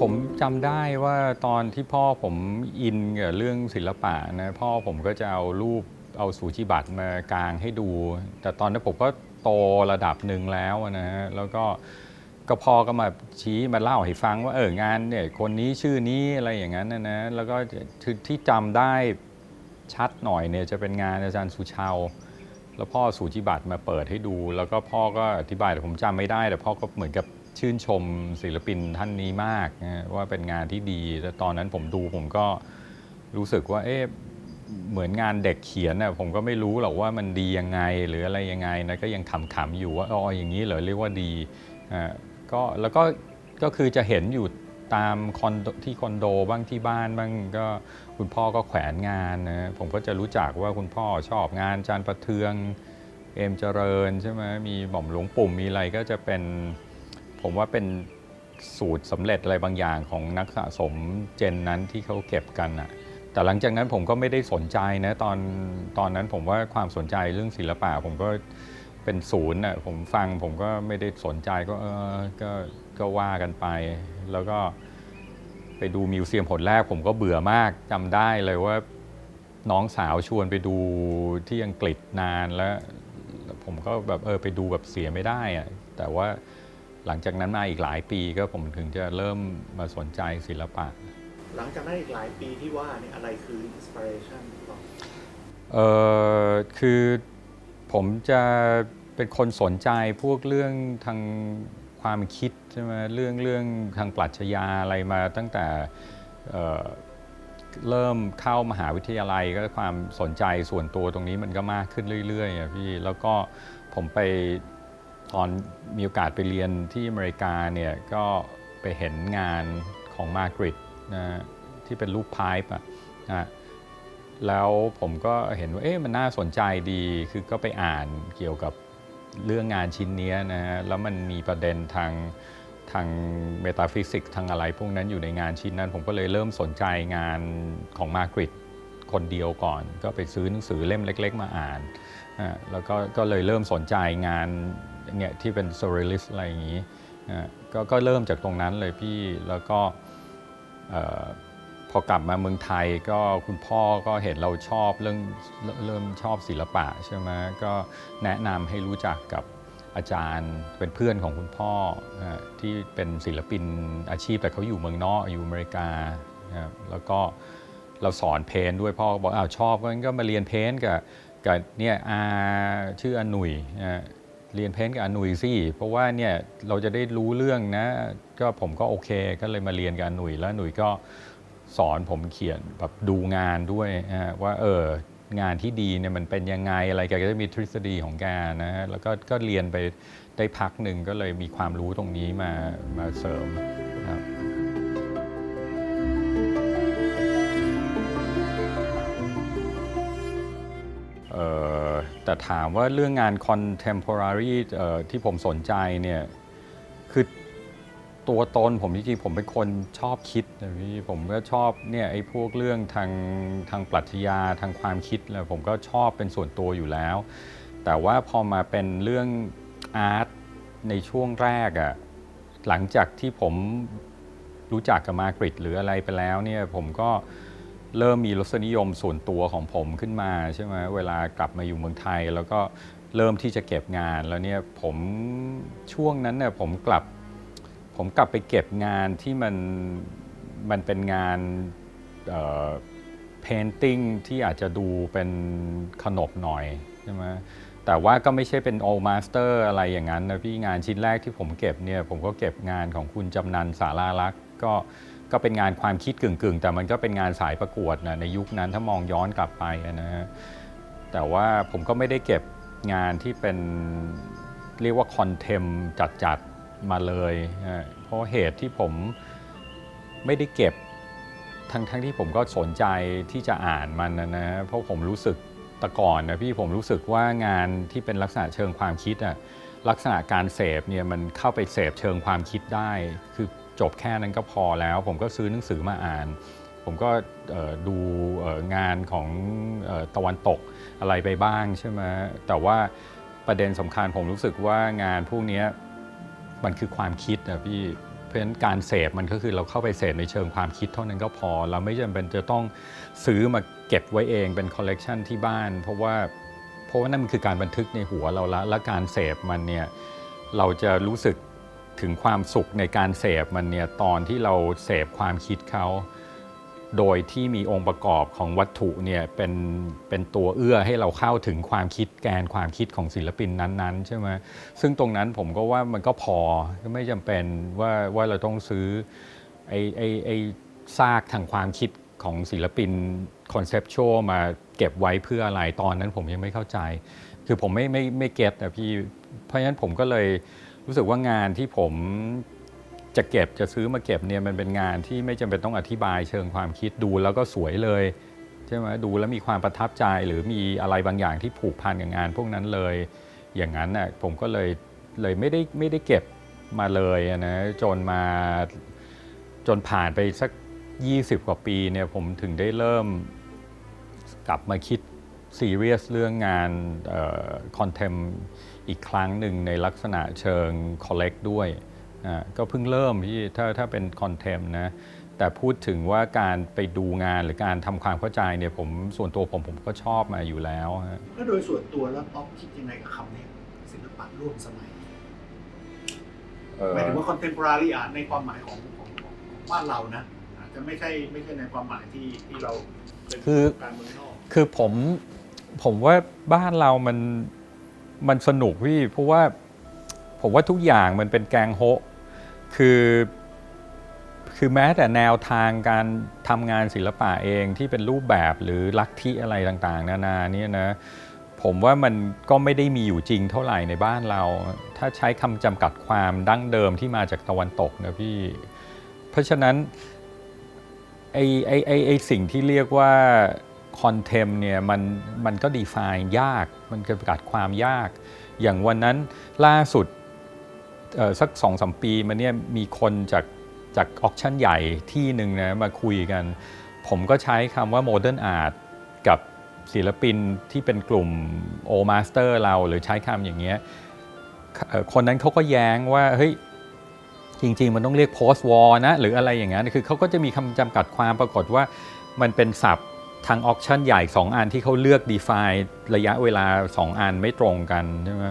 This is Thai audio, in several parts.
ผมจำได้ว่าตอนที่พ่อผมอินกับเรื่องศิลปะนะพ่อผมก็จะเอารูปเอาสูจิบัตรมากางให้ดู แต่ตอนนั้นผมก็โตระดับหนึ่งแล้วนะฮะแล้วก็ก็พอก็มาชี้มาเล่าให้ฟังว่าเอองานเนี่ยคนนี้ชื่อนี้อะไรอย่างนั้นนะนะแล้วก็ที่ที่จำได้ชัดหน่อยเนี่ยจะเป็นงานอาจารย์สุชาวแล้วพ่อสูจิบัตรมาเปิดให้ดู แล้วก็พ่อก็อธิบายแต่ผมจำไม่ได้ แต่พ่อก็เหมือนกับ ชื่นชมศิลปินท่านนี้มากนะว่าเป็นงานที่ดีแต่ตอนนั้นผมดูผมก็รู้สึกว่าเอ๊ะเหมือนงานเด็กเขียนน่ะผมก็ไม่รู้หรอกว่ามันดียังไงหรืออะไรยังไงนะก็ยังขำๆอยู่ว่าอ๋ออย่างนี้เหรอเรียกว่าดีอ่าก็แล้วก็ก็คือจะเห็นอยู่ตามคอนโดที่คอนโดบ้างที่บ้านบ้างก็คุณพ่อก็แขวนงานนะผมก็จะรู้จักว่าคุณพ่อชอบงานจานประเทือง เอมเจริญใช่ไหมมีหม่อมหลวงปุ่มมีอะไรก็จะเป็น ผมว่าเป็นสูตรสำเร็จอะไรบางอย่างของนักสะสมเจนนั้นที่เขาเก็บกันอะแต่หลังจากนั้นผมก็ไม่ได้สนใจนะตอนตอนนั้นผมว่าความสนใจเรื่องศิลปะผมก็เป็นศูนย์อะผมฟังผมก็ไม่ได้สนใจก็เออก็ก็ว่ากันไป แล้วก็ไปดูมิวเซียมผลแรก ผมก็เบื่อมากจำได้เลยว่าน้องสาวชวนไปดูที่อังกฤษนานแล้ว ผมก็แบบเออไปดูแบบเสียไม่ได้อะแต่ว่า หลังจากนั้นมาอีกหลายปีก็ผมถึงจะเริ่มมาสนใจศิลปะ หลังจากนั้นอีกหลายปีที่ว่าเนี่ยอะไรคืออินสปิเรชันของเออคือผมจะเป็นคนสนใจพวกเรื่องทางความคิดใช่ไหมเรื่องเรื่องทางปรัชญาอะไรมาตั้งแต่เอ่อเริ่มเข้ามหาวิทยาลัยก็ความสนใจส่วนตัวตรงนี้มันก็มากขึ้นเรื่อยๆอะพี่แล้วก็ผมไป ตอนมีโอกาสไปเรียนที่อเมริกาเนี่ยก็ไปเห็นงานของมาร์กริตนะที่เป็นรูปพายป์อะนะแล้วผมก็เห็นว่าเอ๊ะมันน่าสนใจดีคือก็ไปอ่านเกี่ยวกับเรื่องงานชิ้นนี้นะฮะแล้วมันมีประเด็นทางทางเมตาฟิสิกส์ทางอะไรพวกนั้นอยู่ในงานชิ้นนั้น ผมก็เลยเริ่มสนใจงานของมาร์กริตคนเดียวก่อน ก็ไปซื้อหนังสือเล่มเล็ก ๆ มาอ่าน แล้วก็ก็เลยเริ่มสนใจงาน เนี่ยที่เป็น surrealist อะไรอย่างนี้ก็ก็เริ่มจากตรงนั้นเลยพี่แล้วก็พอกลับมาเมืองไทยก็คุณพ่อก็เห็นเราชอบเรื่องเริ่มชอบศิลปะใช่ไหมก็แนะนำให้รู้จักกับอาจารย์เป็นเพื่อนของคุณพ่อที่เป็นศิลปินอาชีพแต่เขาอยู่เมืองนอกอยู่อเมริกาแล้วก็เราสอนเพนด้วยพ่อบอกอ้าวชอบงั้นก็มาเรียนเพนกับกับเนี่ยอาชื่ออาหนุยนะ เรียนเพ้นท์กับอาหนุยสิเพราะว่าเนี่ยเราจะได้รู้เรื่องนะ ก็ผมก็โอเคก็เลยมาเรียนกับอาหนุยแล้วอาหนุยก็สอนผมเขียนแบบดูงานด้วยนะฮะว่าเอองานที่ดีเนี่ยมันเป็นยังไงอะไรแกก็จะมีทฤษฎีของแกนะฮะแล้วก็ก็เรียนไปได้พักหนึ่งก็เลยมีความรู้ตรงนี้มามาเสริม แต่ถามว่าเรื่องงาน contemporary ที่ผมสนใจเนี่ยคือตัวตนผมจริงๆผมเป็นคนชอบคิดนะพี่ผมก็ชอบเนี่ยไอ้พวกเรื่องทางทางปรัชญาทางความคิดอะไรผมก็ชอบเป็นส่วนตัวอยู่แล้ว แต่ว่าพอมาเป็นเรื่องอาร์ตในช่วงแรกอะ่ะหลังจากที่ผมรู้จักกับมากริตหรืออะไรไปแล้วเนี่ยผมก็ เริ่มมีรสนิยมส่วนตัวของผมขึ้นมาใช่ไหมเวลากลับมาอยู่เมืองไทย แล้วก็เริ่มที่จะเก็บงานแล้วเนี่ยผมช่วงนั้นเนี่ยผมกลับ ผมกลับไปเก็บงานที่มันมันเป็นงานเอ่อ painting ที่อาจจะดูเป็นขนบหน่อยใช่ไหมแต่ว่าก็ไม่ใช่เป็น old master อะไรอย่างนั้นนะพี่งานชิ้นแรกที่ผมเก็บเนี่ยผมก็เก็บงานของคุณจำนันสารารักษ์ ก็ก็เป็นงานความคิดกึ่งๆ แต่มันก็เป็นงานสายประกวดนะในยุคนั้นถ้ามองย้อนกลับไปนะฮะแต่ว่าผมก็ไม่ได้เก็บงานที่เป็นเรียกว่าคอนเทมจัดๆมาเลยนะเพราะเหตุที่ผมไม่ได้เก็บทั้งทั้งที่ผมก็สนใจที่จะอ่านมันนะนะเพราะผมรู้สึกแต่ก่อนนะพี่ผมรู้สึกว่างานที่เป็นลักษณะเชิงความคิดอะลักษณะการเสพเนี่ยมันเข้าไปเสพเชิงความคิดได้ คือ จบแค่นั้นก็พอแล้ว ผมก็ซื้อหนังสือมาอ่าน ผมก็ดูงานของตะวันตกอะไรไปบ้างใช่ไหมแต่ว่าประเด็นสำคัญผมรู้สึกว่างานพวกนี้มันคือความคิดนะพี่เพราะฉะนั้นการเสพมันก็คือเราเข้าไปเสพในเชิงความคิดเท่านั้นก็พอ เราไม่จำเป็นจะต้องซื้อมาเก็บไว้เองเป็นคอลเลกชันที่บ้าน เพราะว่าเพราะว่านั่นมันคือการบันทึกในหัวเราละและการเสพมันเนี่ยเราจะรู้สึก ถึงความสุขในการเสพมันเนี่ยตอนที่เราเสพความคิดเขาโดยที่มีองค์ประกอบของวัตถุเนี่ยเป็นเป็นตัวเอื้อให้เราเข้าถึงความคิดแกนความคิดของศิลปินนั้นๆใช่ไหมซึ่งตรงนั้นผมก็ว่ามันก็พอไม่จำเป็นว่าว่าเราต้องซื้อไอ้ไอ้ไอ้ซากทางความคิดของศิลปินคอนเซปชวลมาเก็บไว้เพื่ออะไรตอนนั้นผมยังไม่เข้าใจ คือผมไม่ไม่ไม่เก็ตอะพี่เพราะฉะนั้นผมก็เลย รู้สึกว่างานที่ผมจะเก็บจะซื้อมาเก็บเนี่ยมันเป็นงานที่ไม่จำเป็นต้องอธิบายเชิงความคิดดูแล้วก็สวยเลยใช่ไหมดูแล้วมีความประทับใจหรือมีอะไรบางอย่างที่ผูกพันกับงานพวกนั้นเลย อย่างนั้นน่ะผมก็เลยเลยไม่ได้ไม่ได้เก็บมาเลยนะจนมาจนผ่านไปสัก 20 กว่าปีเนี่ยผมถึงได้เริ่มกลับมาคิดซีเรียสเรื่องงานคอนเทม อีกครั้งหนึ่งในลักษณะเชิงคอลเลกด้วยอ่าก็เพิ่งเริ่มที่ถ้าถ้าเป็นคอนเทมนะแต่พูดถึงว่าการไปดูงานหรือการทำความเข้าใจเนี่ยผมส่วนตัวผมผมก็ชอบมาอยู่แล้วฮะแล้วโดยส่วนตัวแล้วป๊อปคิดยังไงกับคำนี้ศิลปะร่วมสมัยหมายถึงว่า contemporary art ในความหมายของของของของบ้านเรานะอาจจะไม่ใช่ไม่ใช่ในความหมายที่ที่เราเป็นคือการเมืองนอกคือผมผมว่าบ้านเรามัน มันสนุกพี่เพราะว่าผมว่าทุกอย่างมันเป็นแกงโฮะคือคือแม้แต่แนวทางการทำงานศิลปะเองที่เป็นรูปแบบหรือลักทธิอะไรต่างๆ นานาเนี่ยนะผมว่ามันก็ไม่ได้มีอยู่จริงเท่าไหร่ในบ้านเรา ถ้าใช้คำจำกัดความดั้งเดิมที่มาจากตะวันตกนะพี่ เพราะฉะนั้นไอไอ้ไอ้ไอ้สิ่งที่เรียกว่า คอนเทมเนี่ยมันมันก็ define ยาก มันจำกัดความยาก อย่างวันนั้นล่าสุดสักสองสมปีมาเนี่ยมีคนจากจากออกชั่นใหญ่ที่หนึ่งนะมาคุยกัน ผมก็ใช้คำว่า Modern Art กับศิลปินที่เป็นกลุ่ม O Master เราหรือใช้คำอย่างเงี้ยคนนั้นเขาก็แย้งว่าเฮ้ยจริง ๆ มันต้องเรียก post war นะ หรืออะไรอย่างนั้นคือเขาก็จะมีคำจำกัดความปรากฏว่ามันเป็นศัพท์ ทางออกชั่นใหญ่ 2 อันที่เขาเลือก define ระยะเวลา 2 อันไม่ตรงกันใช่ไหม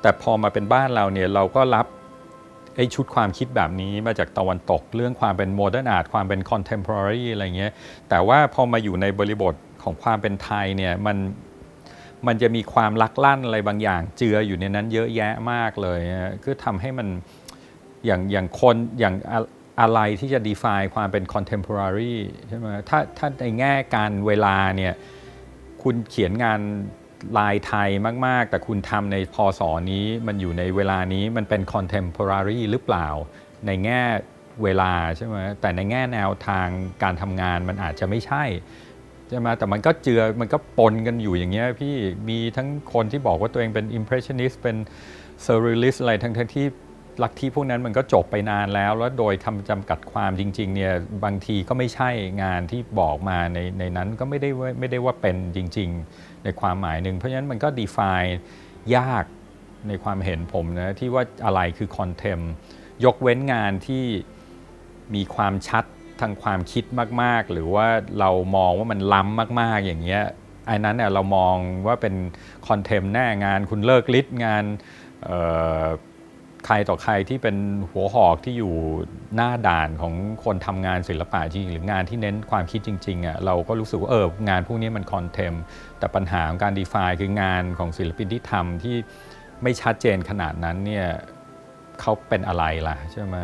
แต่พอมาเป็นบ้านเราเนี่ยเราก็รับไอ้ชุดความคิดแบบนี้มาจากตะวันตกเรื่องความเป็นโมเดิร์นอาร์ตความเป็นคอนเทม p o r a r y อะไรเงี้ยแต่ว่าพอมาอยู่ในบริบทของความเป็นไทยเนี่ยมันมันจะมีความลักลั่นอะไรบางอย่าง เจืออยู่ในนั้นเยอะแยะมากเลยฮะคือทำให้มันอย่างอย่างคนอย่าง อะไรที่จะ define ความเป็น contemporary ใช่ไหมถ้าถ้าในแง่การเวลาเนี่ยคุณเขียนงานลายไทยมาก ๆ แต่คุณทำในพศนี้มันอยู่ในเวลานี้มันเป็น contemporary หรือเปล่า ในแง่เวลาใช่ไหมแต่ในแง่แนวทางการทำงานมันอาจจะไม่ใช่ใช่ไหมแต่มันก็เจือมันก็ปนกันอยู่อย่างเงี้ยพี่มีทั้งคนที่บอกว่าตัวเองเป็น impressionist เป็น surrealist อะไรทั้งทั้งที่ ลัทธิพวกนั้นมันก็จบไปนานแล้ว แล้วโดยคำจำกัดความจริงๆเนี่ยบางทีก็ไม่ใช่งานที่บอกมาในในนั้นก็ไม่ได้ว่าไม่ได้ว่าเป็นจริง ๆ ในความหมายหนึ่งเพราะฉะนั้นมันก็ define ยากในความเห็นผมนะที่ว่าอะไรคือ contem ยกเว้นงานที่มีความชัดทางความคิดมากๆ หรือว่าเรามองว่ามันล้ำมากๆอย่างเงี้ยไอ้นั้นเนี่ยเรามองว่าเป็นคอนเทมแน่งานคุณเลิกลิศงานเใครต่อใครที่เป็นหัวหอกที่อยู่หน้าด่านของคนทำงานศิลปะจริงหรืองานที่เน้นความคิดจริงๆอะเราก็รู้สึกว่าเอองานพวกนี้มันคอนเทมแต่ปัญหาของการดีฟายคืองานของศิลปินที่ทำที่ไม่ชัดเจนขนาดนั้นเนี่ยเขาเป็นอะไรล่ะใช่ไหม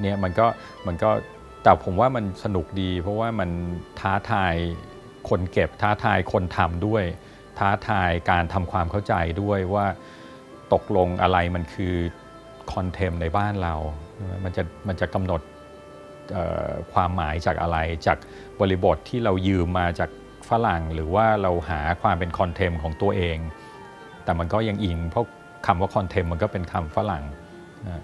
เนี่ยมันก็มันก็แต่ผมว่ามันสนุกดี เพราะว่ามันท้าทายคนเก็บท้าทายคนทำด้วย ท้าทายการทำความเข้าใจด้วยว่าตกลงอะไรมันคือ คอนเทมในบ้านเรา มันจะมันจะกำหนดความหมายจากอะไรจากบริบทที่เรายืมมาจากฝรั่งหรือว่าเราหาความเป็นคอนเทมของตัวเอง แต่มันก็ยังอิงเพราะคำว่าคอนเทมมันก็เป็นคำฝรั่งนะ